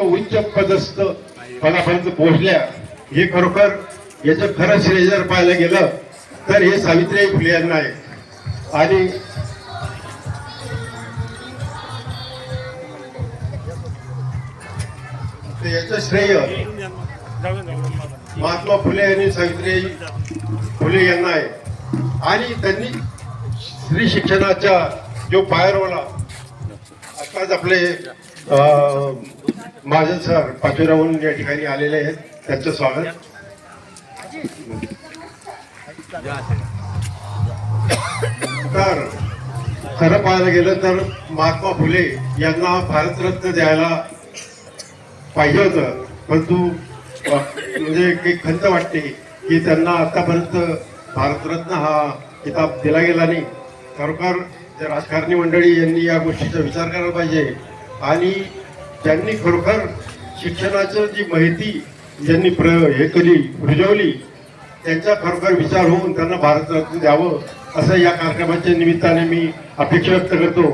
इतकं उच्च पदस्थ पदापर्यंत पोहोचल्या हे खरोखर याचं खरं श्रेय जर पाहायला गेलं तर हे सावित्रीबाई फुले यांना आहे. आणि याचं श्रेय महात्मा फुले आणि सावित्रीबाई फुले यांना आहे. आणि त्यांनी स्त्री शिक्षणाच्या जो पाया आताच आपले माझे सर पाचोऱ्याहून या ठिकाणी आलेले आहेत. त्यांचं स्वागत. तर खरं पाहायला गेलं तर महात्मा फुले यांना भारतरत्न द्यायला पाहिजे होतं. परंतु म्हणजे काही खंत वाटते की त्यांना आतापर्यंत भारतरत्न हा किताब दिला गेला नाही. खरोखर राजकारणी मंडळी यांनी या गोष्टीचा विचार करायला पाहिजे आणि त्यांनी खरोखर शिक्षणाचं जी माहिती ज्यांनी प्र हे केली रुजवली त्यांचा खरोखर विचार होऊन त्यांना भारतरत्न द्यावं असं या कार्यक्रमाच्या निमित्ताने मी अपेक्षा व्यक्त करतो.